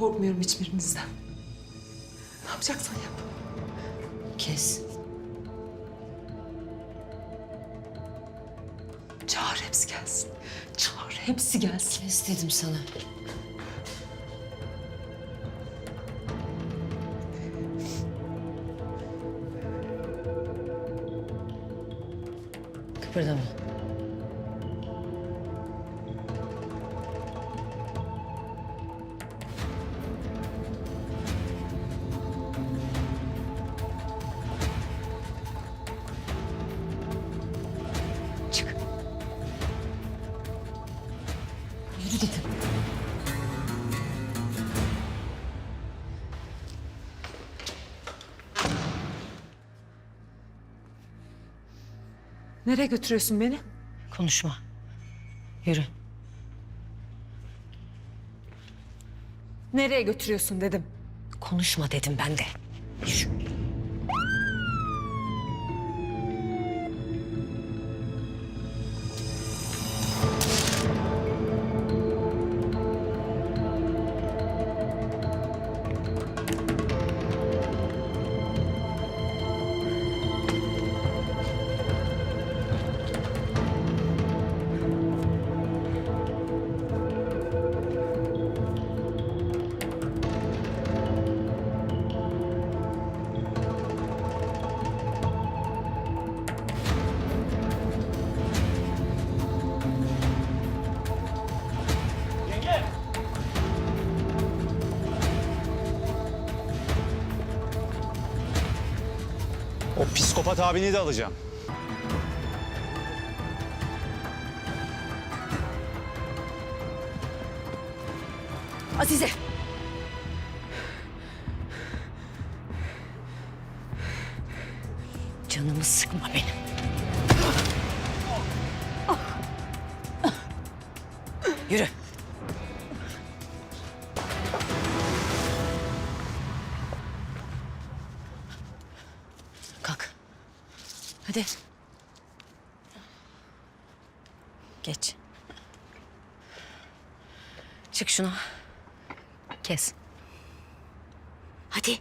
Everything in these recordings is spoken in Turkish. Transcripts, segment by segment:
Korkmuyorum hiçbirinizden. Ne yapacaksan yap. Kes. Çağır hepsi gelsin. Çağır hepsi gelsin. Kes dedim sana. Kıpırdama. Yürü. Nereye götürüyorsun beni? Konuşma. Yürü. Nereye götürüyorsun dedim. Konuşma dedim ben de. Yürü. O psikopat abini de alacağım. Azize. Canımı sıkma benim. Yürü. Hadi. Geç. Çık şunu. Kes. Hadi.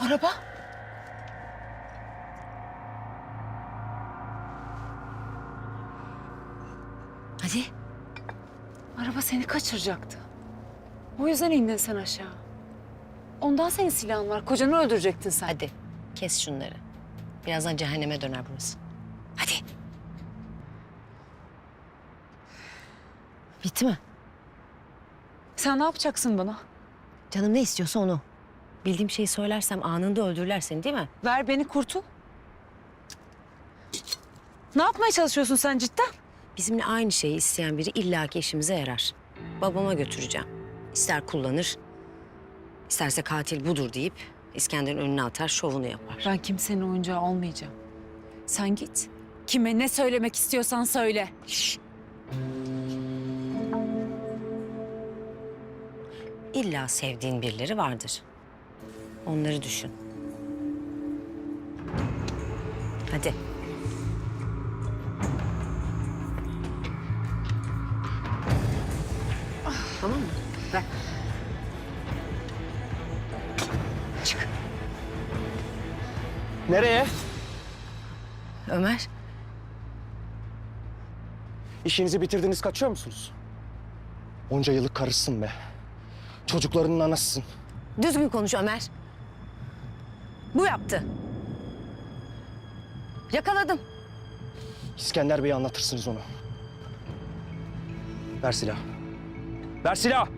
Araba? Hadi. Araba seni kaçıracaktı. O yüzden indin sen aşağı. Ondan senin silahın var. Kocanı öldürecektin sen. Hadi. Kes şunları. Birazdan cehenneme döner burası. Hadi. Bitti mi? Sen ne yapacaksın bana? Canım ne istiyorsa onu. Bildiğim şeyi söylersem anında öldürürler seni değil mi? Ver beni kurtul. Ne yapmaya çalışıyorsun sen cidden? Bizimle aynı şeyi isteyen biri illaki işimize yarar. Babama götüreceğim. İster kullanır, isterse katil budur deyip İskender'in önüne atar, şovunu yapar. Ben kimsenin oyuncağı olmayacağım. Sen git. Kime ne söylemek istiyorsan söyle. Şşş. İlla sevdiğin birileri vardır. Onları düşün. Hadi. Tamam mı? Ver. Çık. Nereye? Ömer. İşinizi bitirdiniz kaçıyor musunuz? Onca yıllık karısın be. Çocuklarının anasısın. Düzgün konuş Ömer. Bu yaptı. Yakaladım. İskender Bey'e anlatırsınız onu. Ver silah. Ver silah!